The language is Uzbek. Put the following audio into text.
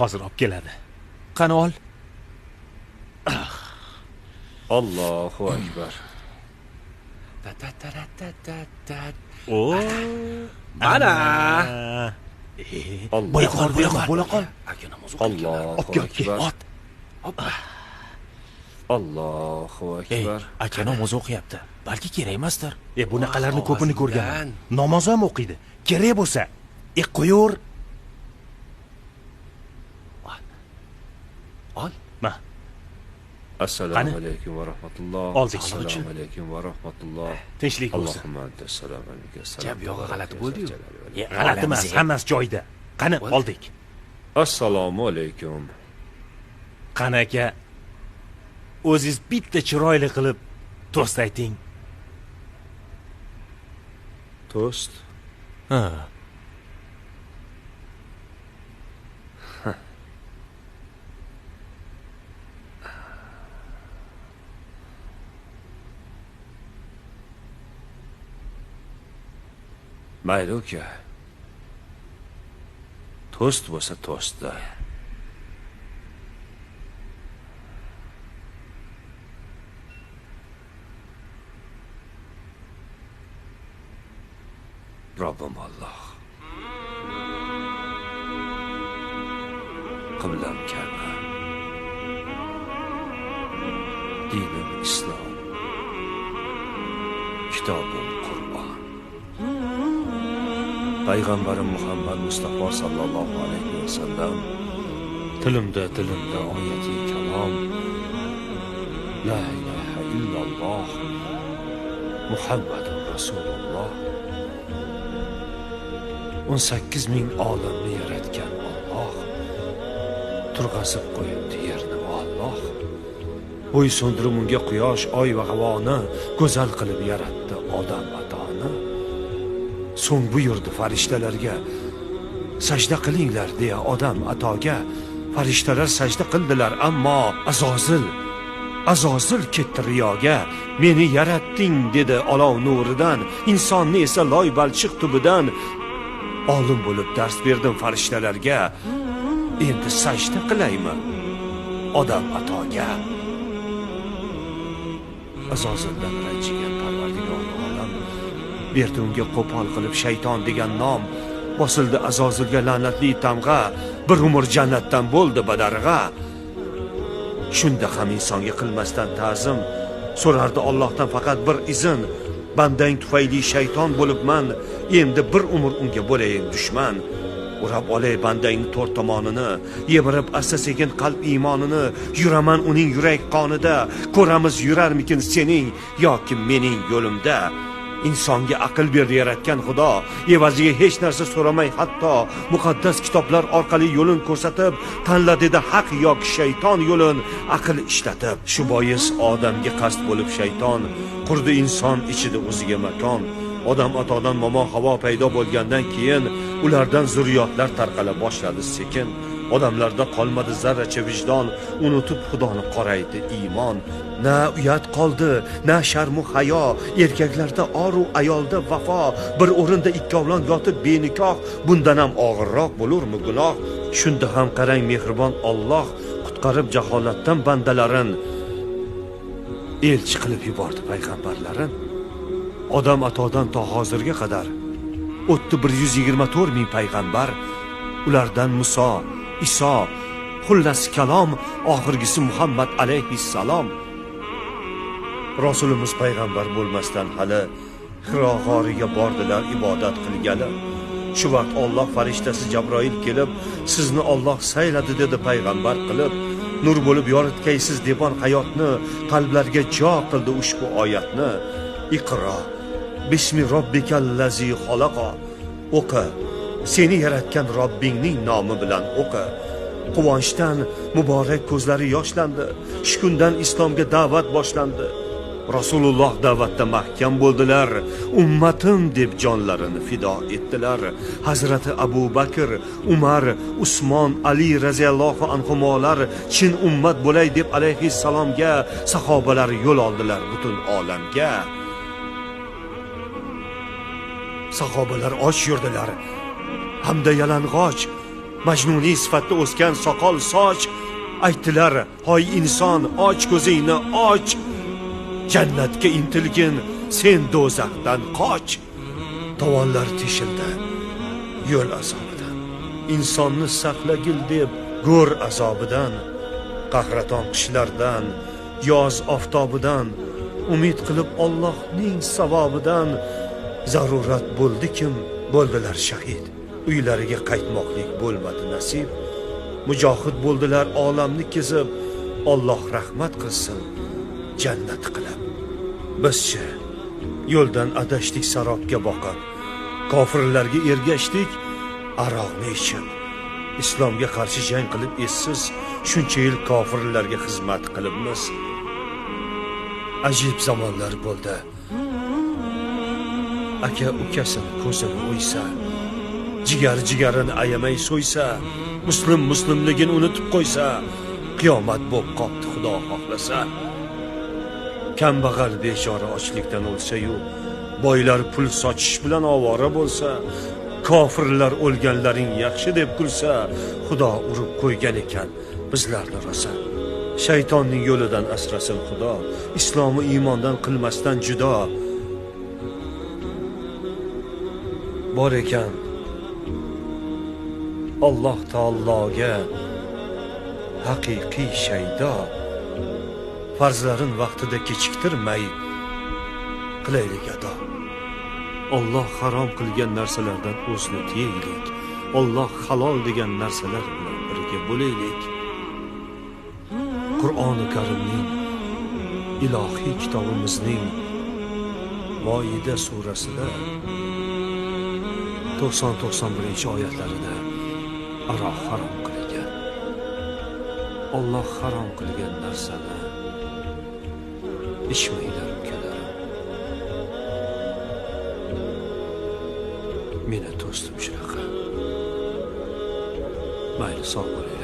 hozir olib keladi. Qani ol allohu akbar. O. Mana. Alloh. bo'la qol bo'la qol bo'la qol. Aka namoz o'qiyotganlar. allohu olib kel olib kel. akbar. Ot. Allohu akbar. aka namoz o'qiyapti. Balki kerak emasdir e bunaqalarni ko'pini ko'rganman. Namoz ham o'qiydi. Kerak bo'lsa e qo'yaver ol ma. Assalomu alaykum va rahmatulloh. Oldik. assalomu alaykum va rahmatulloh. Tinchlik bo'lsin. Allohumma anta assalomu alaykum Gap yog'i g'alati bo'ldi-yu. g'alati emas hammasi joyida. Qani oldik assalomu alaykum. Qani aka o'zingiz bitta chiroyli qilib to'st ayting. To'st? Ha بایدو که تست باشه توست ده ربم الله قبلم کرب دین اسلام کتابو payg'ambarim muhammad mustafa sallallohu alayhi vasallam tilimda tilimda oyati kalom la ilaha illalloh muhammadun rasululloh o'n sakkiz ming olamni yaratgan olloh turg'azib qo'yibdi yerni olloh bo'ysundirib unga quyosh oy va havoni go'zal qilib yaratdi odam atoni so'ng buyurdi farishtalarga sajda qilinglar deya odam atoga farishtalar sajda qildilar ammo azozil azozil ketdi riyoga meni yaratding dedi olov nuridan insonni esa loy balchiq tubidan olim bo'lib dars berdim farishtalarga endi sajda qilaymi? Odam atoga. Azozildan ranjigan parvar berdi unga qo'pol qilib shayton degan nom bosildi azozilga la'natli tamg'a bir umr jannatdan bo'ldi badarg'a. Shunda ham insonga qilmasdan ta'zim so'rardi Allohdan faqat bir izn bandang tufayli shayton bo'libman endi bir umr unga bo'layin dushman. O'rab olay bandangni to'rt tomonini yemirib asta sekin qalb iymonini yuraman uning yurak qonida ko'ramiz yurarmikin sening yoki mening yo'limda. Insonga aql berdi yaratgan xudo. Evaziga hech narsa so'ramay hatto muqaddas kitoblar orqali yo'lin ko'rsatib tanla dedi haq yoki shayton yo'lin aql ishlatib. Shu bois odamga qasd bo'lib shayton qurdi inson ichida o'ziga makon. Odam atodan momo havo paydo bo'lgandan keyin ulardan zurriyotlar tarqala boshladi sekin. Odamlarda qolmadi zarracha vijdon unutib xudoni qoraydi iymon. Na uyat qoldi na sharmu hayo erkaklarda oru ayolda vafo. Bir o'rinda ikkovlon yotib benikoh bundan ham og'irroq bo'lurmi gunoh? Shunda ham qarang mehribon Alloh qutqarib jaholatdan bandalarin. Elchi qilib yubordi payg'ambarlarin. Odam atodan to hozirga qadar o'tdi bir yuz yigirma to'rt ming payg'ambar. Ulardan muso iso xullas kalom oxirgisi muhammad alayhissalom. Rasulimiz payg'ambar bo'lmasdan hali hiro g'origa bordilar ibodat qilgani. Shu vaqt Alloh farishtasi jabroil kelib sizni Alloh sayladi dedi payg'ambar qilib. Nur bo'lib yoritgaysiz devon hayotni qalblarga jo qildi ushbu oyatni. Iqro bismi robbikallazi xoloqo o'qi. Seni yaratgan robbingning nomi bilan o'qi. Quvonchdan muborak ko'zlari yoshlandi. Shu kundan islomga da'vat boshlandi. Rasululloh da'vatda mahkam bo'ldilar. Ummatim deb jonlarini fido etdilar. Hazrati abu bakr umar usmon ali roziyallohu anhumolar chin ummat bo'lay deb alayhissalomga sahobalar yo'l oldilar butun olamga. Sahobalar och yurdilar. Hamda yalang'och majnuniy sifatda o'sgan soqol soch aytdilar hoy inson och ko'zingni och jannatga intilgin sen do'zaxdan qoch. Tovonlar teshildi yo'l azobidan. Insonni saqlagil deb go'r azobidan qahraton qishlardan yoz oftobidan umid qilib Allohning savobidan zarurat bo'ldi kim bo'ldilar shahid. Uylariga qaytmoqlik bo'lmadi nasib. Mujohid bo'ldilar olamni kezib Alloh rahmat qilsin jannat qilib. Bizchi yo'ldan adashdik sarobga boqib kofirlarga ergashdik aroqni ichib. Islomga qarshi jang qilib essiz shuncha yil kofirlarga xizmat qilibmiz. Ajib zamonlar bo'ldi. Aka ukasini ko'zini o'ysa jigar jigarini ayamay so'ysa muslim muslimligini unutib qo'ysa qiyomat bo'lib qopti xudo xohlasa. Kambag'al bechora ochlikdan o'lsa-yu boylar pul sochish bilan ovora bo'lsa kofirlar o'lganlaring yaxshi deb kulsa xudo urib qo'ygan ekan bizlarni rosa. Shaytonning yo'lidan asrasin xudo islomi iymondan qilmasdan judo. Bor ekan. Alloh taologa haqiqiy shaydo farzlarin vaqtida kechiktirmay qilaylik ado Alloh harom qilgan narsalardan o'zni tiyaylik. Alloh halol degan narsalar bilan birga bo'laylik. Qur'oni Karimning ilohiy kitobimizning Voida surasida 90-91 oyatlarida aroq harom qilgan olloh harom qilgan narsani ichmanglar ukalarim. Meni do'stim shunaqa. Mayli sog' bo'ling